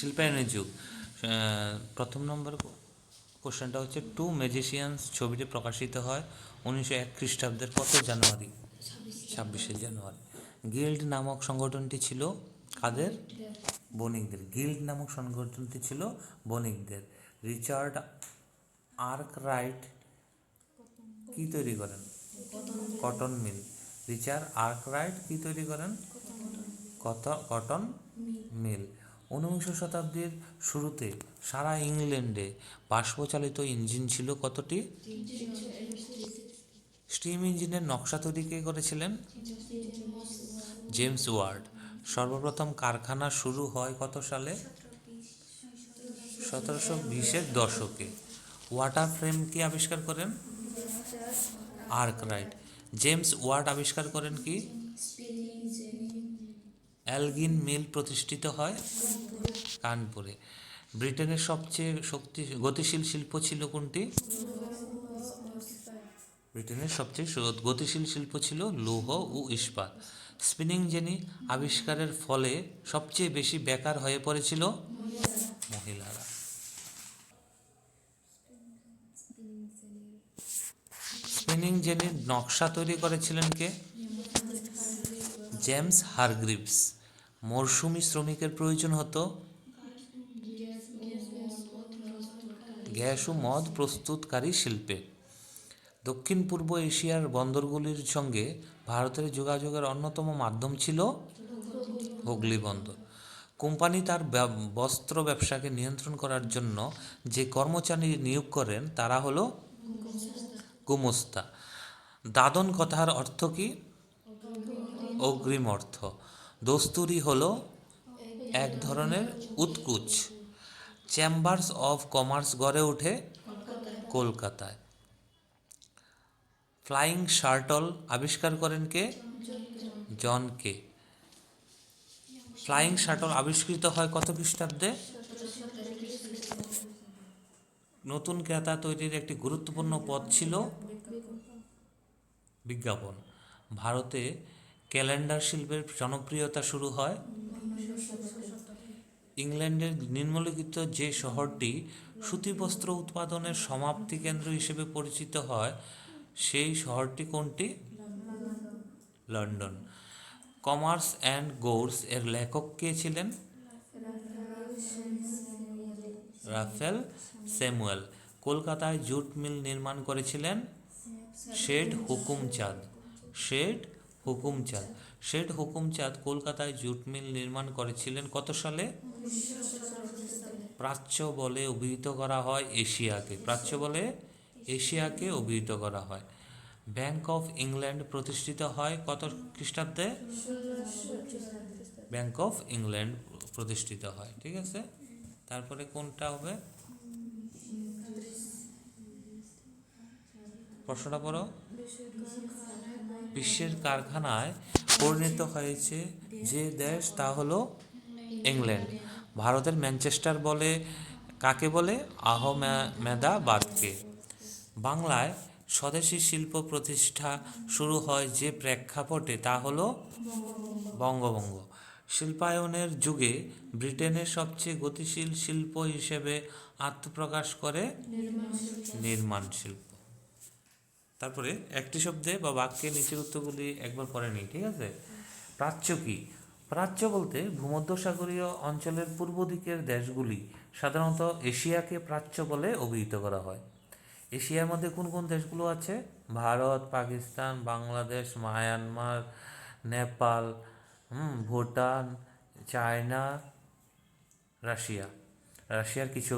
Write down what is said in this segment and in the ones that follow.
শিল্পায়নের যুগ। প্রথম নম্বর কোশ্চেনটা হচ্ছে টু ম্যাজিশিয়ানস ছবিটি প্রকাশিত হয় উনিশশো এক খ্রিস্টাব্দের কত জানুয়ারি? ছাব্বিশে জানুয়ারি। গিল্ড নামক সংগঠনটি ছিল কাদের? বণিকদের। গিল্ড নামক সংগঠনটি ছিল বণিকদের। রিচার্ড আর্ক রাইট কি তৈরি করেন? Cotton mill. Richard Arkwright কি তৈরি করেন? কত কটন মিল। ঊনবিংশ শতাব্দীর শুরুতে সারা ইংল্যান্ডে বাষ্পচালিত ইঞ্জিন ছিল কতটি? স্টিম ইঞ্জিনের নকশা তৈরি কে করেছিলেন? James Ward. সর্বপ্রথম কারখানা শুরু হয় কত সালে? সতেরোশো বিশের দশকে। ওয়াটার ফ্রেম কি আবিষ্কার করেন? আর্করাইট। জেমস ওয়ার্ড আবিষ্কার করেন কি? অ্যালগিন মিল প্রতিষ্ঠিত হয় কানপুরে। ব্রিটেনের সবচেয়ে শক্তি, গতিশীল শিল্প ছিল কোনটি? ব্রিটেনের সবচেয়ে গতিশীল শিল্প ছিল লৌহ ও ইস্পাত। স্পিনিং জেনি আবিষ্কারের ফলে সবচেয়ে বেশি বেকার হয়ে পড়েছিল মহিলারা। স্পিনিং জেনির নকশা তৈরি করেছিলেন কে? James Hargreaves. মরশুমি শ্রমিকের প্রয়োজন হতো? গ্যাস ও মদ প্রস্তুতকারী শিল্পে। দক্ষিণ পূর্ব এশিয়ার বন্দরগুলির সঙ্গে ভারতের যোগাযোগের অন্যতম মাধ্যম ছিল হুগলি বন্দর। কোম্পানি তার বস্ত্র ব্যবসাকে নিয়ন্ত্রণ করার জন্য যে কর্মচারী নিয়োগ করেন তারা হলো গুমস্তা। দাদন কথার অর্থ কি? অগ্রিম অর্থ। দস্তুরি হলো এক ধরনের উৎকুচ চেম্বার্স অফ কমার্স গড়ে ওঠে কলকাতায়। ফ্লাইং শার্টল, আবিষ্কার করেন কে? জন কে। ফ্লাইং শাটল আবিষ্কৃত হয় কত খ্রিস্টাব্দে? নতুন ক্রেতা তৈরির একটি গুরুত্বপূর্ণ পথ ছিল বিজ্ঞাপন। ভারতে ক্যালেন্ডার শিল্পের জনপ্রিয়তা শুরু হয় ইংল্যান্ডের নিম্নলিখিত যে শহরটি সুতিবস্ত্র উৎপাদনের সমাপ্তি কেন্দ্র হিসেবে পরিচিত হয়, সেই শহরটি কোনটি? লন্ডন। কমার্স অ্যান্ড গোর্স এর লেখক কে ছিলেন? Raphael Samuel. কলকাতায় জুট মিল নির্মাণ করেছিলেন শেঠ হুকুমচাঁদ। শেঠ হুকুমচাঁদ। শেঠ হুকুমচাঁদ কলকাতায় জুট মিল নির্মাণ করেছিলেন কত সালে? প্রাচ্য বলে অভিহিত করা হয় এশিয়াকে। প্রাচ্য বলে এশিয়াকে অভিহিত করা হয়। ব্যাংক অফ ইংল্যান্ড প্রতিষ্ঠিত হয় কত খ্রিস্টাব্দে? ব্যাংক অফ ইংল্যান্ড প্রতিষ্ঠিত হয়, ঠিক আছে? তারপরে কোনটা হবে? প্রশ্নটা পড়ো। বিশ্বের কারখানায় পরিণত হয়েছে যে দেশ, তা হলো ইংল্যান্ড। ভারতের ম্যানচেস্টার বলে, কাকে বলে? আহমেদাবাদকে। বাংলায় স্বদেশী শিল্প প্রতিষ্ঠা শুরু হয় যে প্রেক্ষাপটে, তা হলো বঙ্গভঙ্গ। শিল্পায়নের যুগে ব্রিটেনের সবচেয়ে গতিশীল শিল্প হিসেবে আত্মপ্রকাশ করে নির্মাণ শিল্প। তারপরে একটি শব্দে বা বাক্যে নিচের উত্তরগুলি একবার পরে নিই, ঠিক আছে? প্রাচ্য কি? প্রাচ্য বলতে ভূমধ্যসাগরীয় অঞ্চলের পূর্ব দিকের দেশগুলি, সাধারণত এশিয়াকে প্রাচ্য বলে অভিহিত করা হয়। এশিয়ার মধ্যে কোন কোন দেশগুলো আছে? Bharat, Pakistan, Bangladesh, Myanmar, Nepal Bhutan, China, Russia. রাশিয়ার কিছু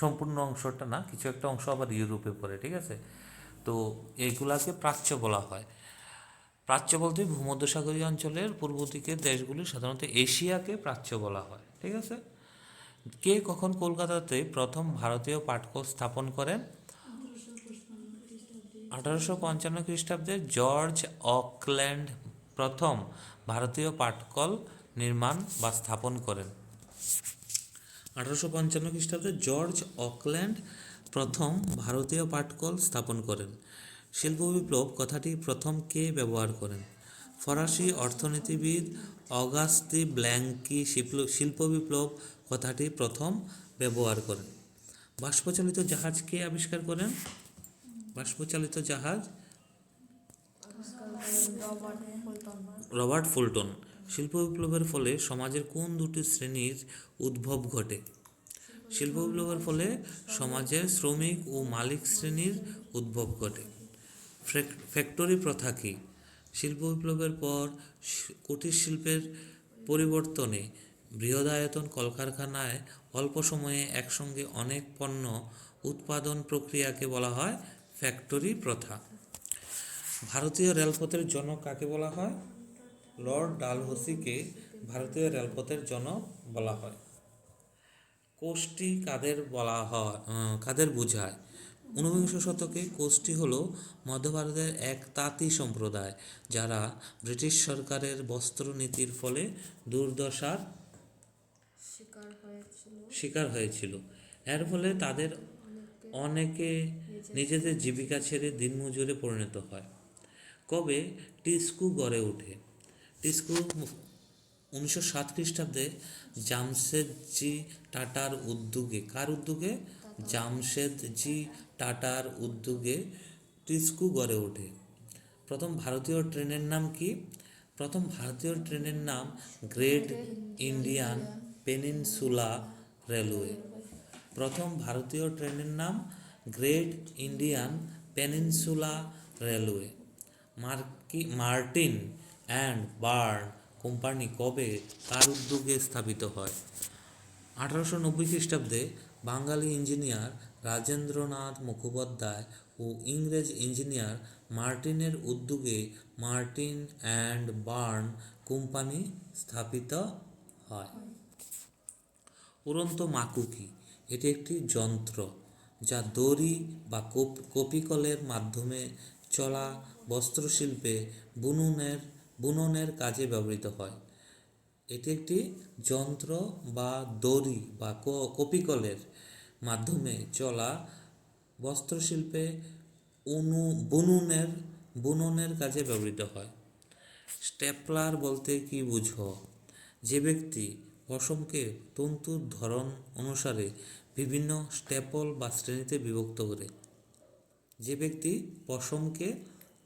সম্পূর্ণ অংশটা না, কিছু একটা অংশ আবার ইউরোপে পড়ে, ঠিক আছে? তো এইগুলাকে প্রাচ্য বলা হয়। প্রাচ্য বলতে ভূমধ্যসাগরীয় অঞ্চলের পূর্ব দিকের দেশগুলি সাধারণত এশিয়াকে প্রাচ্য বলা হয়, ঠিক আছে? কে কখন কলকাতাতে প্রথম ভারতীয় পাটকল স্থাপন করেন? আঠারোশো পঞ্চান্ন খ্রিস্টাব্দে জর্জ অকল্যান্ড প্রথম ভারতীয় পাটকল নির্মাণ বা স্থাপন করেন। আঠারোশো পঞ্চান্ন খ্রিস্টাব্দে জর্জ অকল্যান্ড প্রথম ভারতীয় পাটকল স্থাপন করেন। শিল্প বিপ্লব কথাটি প্রথম কে ব্যবহার করেন? ফরাসি অর্থনীতিবিদ অগাস্তি ব্ল্যাঙ্কি শিল্প- বিপ্লব কথাটি প্রথম ব্যবহার করেন। বাষ্পচালিত জাহাজ কে আবিষ্কার করেন? বাষ্পচালিত জাহাজ রবার্ট ফুলটন। শিল্প বিপ্লবের ফলে সমাজের কোন দুটি শ্রেণির উদ্ভব ঘটে? শিল্প বিপ্লবের ফলে সমাজের শ্রমিক ও মালিক শ্রেণির উদ্ভব ঘটে। ফ্যাক্টরি প্রথা কি? শিল্প বিপ্লবের পর কুটির শিল্পের পরিবর্তনে বৃহদায়তন কলকারখানায় অল্প সময়ে একসঙ্গে অনেক পণ্য উৎপাদন প্রক্রিয়াকে বলা হয় ফ্যাক্টরি প্রথা। ভারতীয় রেলপথের জনক কাকে বলা হয়? লর্ড ডালহৌসিকে ভারতীয় রেলপথের জনক বলা হয়। কোষ্টি কাদের বলা হয় কাদের বোঝায়? ঊনবিংশ শতকে কোষ্টি হল মধ্য ভারতের এক তাঁতি সম্প্রদায় যারা ব্রিটিশ সরকারের বস্ত্র নীতির ফলে দুর্দশার শিকার হয়েছিল। শিকার হয়েছিল। এর ফলে তাদের অনেকে নিজেদের জীবিকা ছেড়ে দিনমজুরে পরিণত হয়। কবে? টিস্কু গড়ে ওঠে। টিস্কু উনিশশো সাত খ্রিস্টাব্দে জামশেদজি টাটার উদ্যোগে, কার উদ্যোগে? জামশেদজি টাটার উদ্যোগে টিস্কু গড়ে ওঠে। প্রথম ভারতীয় ট্রেনের নাম কি? প্রথম ভারতীয় ট্রেনের নাম গ্রেট ইন্ডিয়ান পেনিনসুলা রেলওয়ে। প্রথম ভারতীয় ট্রেনের নাম গ্রেট ইন্ডিয়ান পেনিনসুলা রেলওয়ে। মার্কি, মার্টিন অ্যান্ড বার্ন কোম্পানি কবে কার উদ্যোগে স্থাপিত হয়? আঠারোশো নব্বই খ্রিস্টাব্দে বাঙালি ইঞ্জিনিয়ার রাজেন্দ্রনাথ মুখোপাধ্যায় ও ইংরেজ ইঞ্জিনিয়ার মার্টিনের উদ্যোগে মার্টিন অ্যান্ড বার্ন কোম্পানি স্থাপিত হয়। উড়ন্ত মাকুকি, এটি একটি যন্ত্র যা দড়ি বা কোপ- কপিকলের মাধ্যমে চলা বস্ত্রশিল্পে বুননের বুননের কাজে ব্যবহৃত হয়। এটি একটি যন্ত্র বা দড়ি বা কপিকলের মাধ্যমে চলা বস্ত্রশিল্পে উনু, বুননের বুননের কাজে ব্যবহৃত হয়। স্টেপলার বলতে কি বুঝো? যে ব্যক্তি পশমকে তন্তুর ধরন অনুসারে বিভিন্ন স্টেপল বা শ্রেণীতে বিভক্ত করে। যে ব্যক্তি পশমকে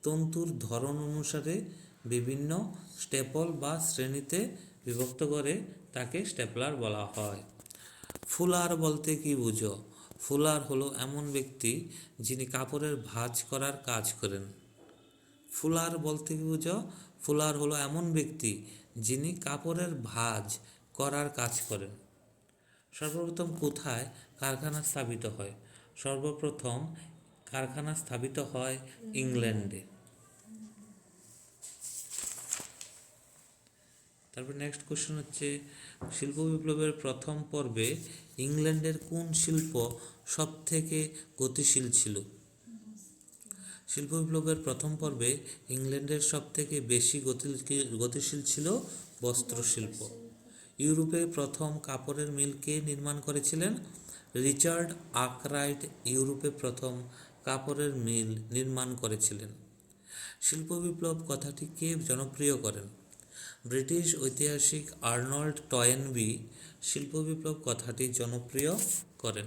তন্তুর ধরন অনুসারে বিভিন্ন স্টেপল বা শ্রেণীতে বিভক্ত করে তাকে স্টেপলার বলা হয়। ফুলার বলতে কি বুঝো? ফুলার হলো এমন ব্যক্তি যিনি কাপড়ের ভাঁজ করার কাজ করেন। ফুলার বলতে কি বুঝো? ফুলার হলো এমন ব্যক্তি যিনি কাপড়ের ভাঁজ করার কাজ করেন। সর্বপ্রথম কোথায় কারখানা স্থাপিত হয়? সর্বপ্রথম কারখানা স্থাপিত হয় ইংল্যান্ডে। তারপর নেক্সট কোশ্চেন হচ্ছে, শিল্প বিপ্লবের প্রথম পর্বে ইংল্যান্ডের কোন শিল্প সব থেকে গতিশীল ছিল? শিল্প বিপ্লবের প্রথম পর্বে ইংল্যান্ডের সব থেকে বেশি গতি- গতিশীল ছিল বস্ত্রশিল্প। ইউরোপে প্রথম কাপড়ের মিল কে নির্মাণ করেছিলেন? রিচার্ড আর্করাইট ইউরোপে প্রথম কাপড়ের মিল নির্মাণ করেছিলেন। শিল্প বিপ্লব কথাটি কে জনপ্রিয় করেন? ব্রিটিশ ঐতিহাসিক আর্নল্ড টয়েনবি শিল্প বিপ্লব কথাটি জনপ্রিয় করেন।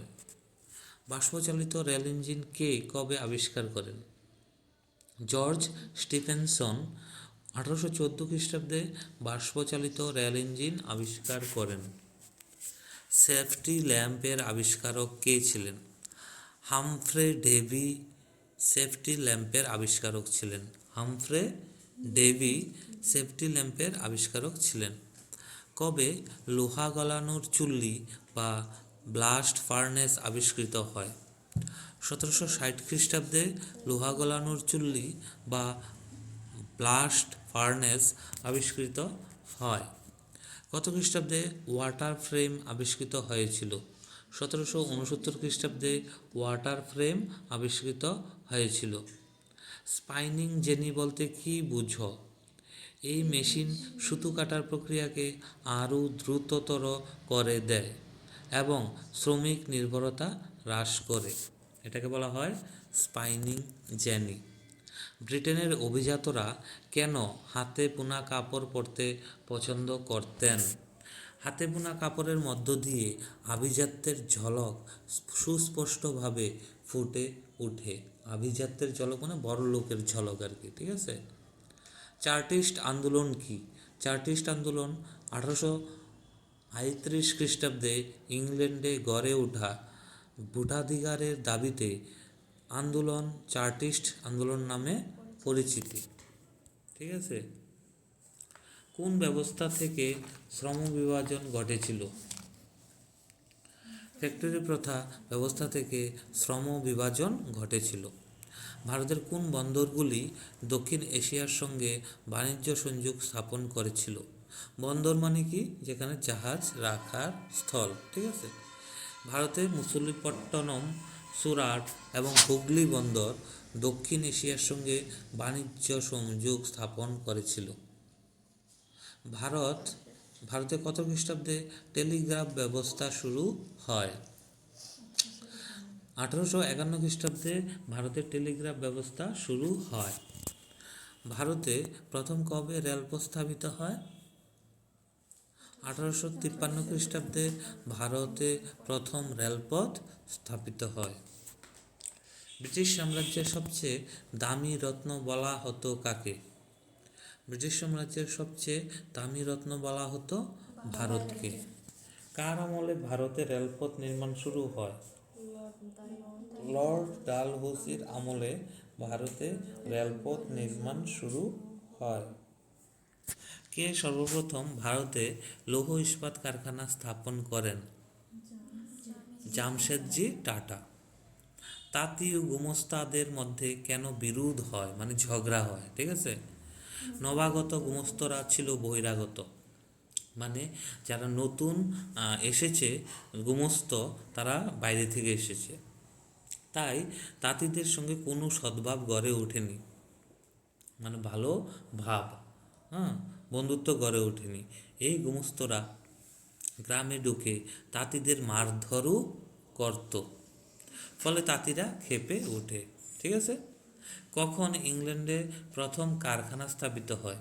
বাষ্পচালিত রেল ইঞ্জিন কে কবে আবিষ্কার করেন? জর্জ স্টিফেনসন আঠারোশো চোদ্দ খ্রিস্টাব্দে বাষ্পচালিত রেল ইঞ্জিন আবিষ্কার করেন। সেফটি ল্যাম্পের আবিষ্কারক কে ছিলেন? হামফ্রে ডেভি সেফটি ল্যাম্পের আবিষ্কারক ছিলেন। হামফ্রে ডেভি সেফটি ল্যাম্পের আবিষ্কারক ছিলেন। কবে লোহা গলানোর চুল্লি বা ব্লাস্ট ফার্নেস আবিষ্কৃত হয়? সতেরোশো ষাট খ্রিস্টাব্দে লোহা গলানোর চুল্লি বা ব্লাস্ট ফার্নেস আবিষ্কৃত হয়। কত খ্রিস্টাব্দে ওয়াটার ফ্রেম আবিষ্কৃত হয়েছিল? সতেরোশো উনসত্তর খ্রিস্টাব্দে ওয়াটার ফ্রেম আবিষ্কৃত হয়েছিল। স্পাইনিং জেনি বলতে কি বুঝো? এই মেশিন সুতো কাটার প্রক্রিয়াকে আরও দ্রুততর করে দেয় এবং শ্রমিক নির্ভরতা হ্রাস করে। এটাকে বলা হয় স্পাইনিং জেনি। ব্রিটেনের অভিজাতরা কেন হাতে বোনা কাপড় পরতে পছন্দ করতেন? হাতে বোনা কাপড়ের মধ্য দিয়ে আভিজাত্যের ঝলক সুস্পষ্টভাবে ফুটে ওঠে। আভিজাত্যের ঝলক মানে বড় লোকের ঝলক আর কি, ঠিক আছে? চার্টিস্ট আন্দোলন কি? চার্টিস্ট আন্দোলন আঠারোশো আটত্রিশ খ্রিস্টাব্দে ইংল্যান্ডে গড়ে ওঠা ভোটাধিকারের দাবিতে আন্দোলন চার্টিস্ট আন্দোলন নামে পরিচিতি। ঠিক আছে? কোন ব্যবস্থা থেকে শ্রম বিভাজন ঘটেছিল? ফ্যাক্টরি প্রথা ব্যবস্থা থেকে শ্রম বিভাজন ঘটেছিল। ভারতের কোন বন্দরগুলি দক্ষিণ এশিয়ার সঙ্গে বাণিজ্য সংযোগ স্থাপন করেছিল? বন্দর মানে কি? যেখানে জাহাজ, রাখার স্থল, ঠিক আছে? ভারতের মুসলিপট্টনম, সুরাট এবং হুগলি বন্দর দক্ষিণ এশিয়ার সঙ্গে বাণিজ্য সংযোগ স্থাপন করেছিল। ভারত, ভারতে কত খ্রিস্টাব্দে টেলিগ্রাফ ব্যবস্থা শুরু হয়? আঠারোশো একান্ন খ্রিস্টাব্দে ভারতের টেলিগ্রাফ ব্যবস্থা শুরু হয়। ভারতে প্রথম কবে রেলপথ স্থাপিত হয়? আঠারোশো তিপ্পান্ন খ্রিস্টাব্দে ভারতে প্রথম রেলপথ স্থাপিত হয়। ব্রিটিশ সাম্রাজ্যের সবচেয়ে দামি রত্ন বলা হতো কাকে? ব্রিটিশ সাম্রাজ্যের সবচেয়ে দামি রত্ন বলা হতো ভারতকে। কার আমলে ভারতে রেলপথ নির্মাণ শুরু হয়? লর্ড ডালহৌসির আমলে ভারতে রেলপথ নির্মাণ শুরু হয়। কে সর্বপ্রথম ভারতে লৌহ ইস্পাত কারখানা স্থাপন করেন? জামশেদজি টাটা। তাঁতি ও গুমস্তাদের মধ্যে কেন বিরোধ হয়? মানে ঝগড়া হয়, ঠিক আছে? নবাগত গুমস্তরা ছিল বহিরাগত। মানে যারা নতুন এসেছে, গুমস্ত, তারা বাইরে থেকে এসেছে। তাই তাঁতিদের সঙ্গে কোনো সদ্ভাব গড়ে ওঠেনি। মানে ভালো ভাব হ্যাঁ বন্ধুত্ব গড়ে ওঠেনি। এই গুমস্তরা গ্রামে ঢুকে তাঁতিদের মারধরও করত। ফলে তাঁতিরা ক্ষেপে ওঠে, ঠিক আছে? কখন ইংল্যান্ডে প্রথম কারখানা স্থাপিত হয়?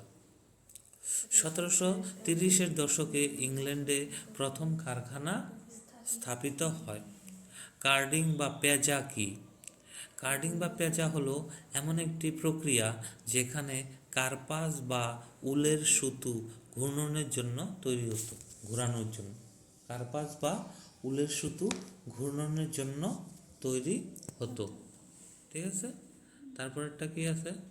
সতেরোশো তিরিশের দশকে ইংল্যান্ডে প্রথম কারখানা স্থাপিত হয়। কার্ডিং বা পেঁজা কি? কার্ডিং বা পেঁজা হলো এমন একটি প্রক্রিয়া যেখানে কার্পাস বা উলের সুতো ঘূর্ণনের জন্য তৈরি হতো, ঘোরানোর জন্য। কার্পাস বা উলের সুতো ঘূর্ণনের জন্য তৈরি হতো। ঠিক আছে? তারপরেরটা কি আছে?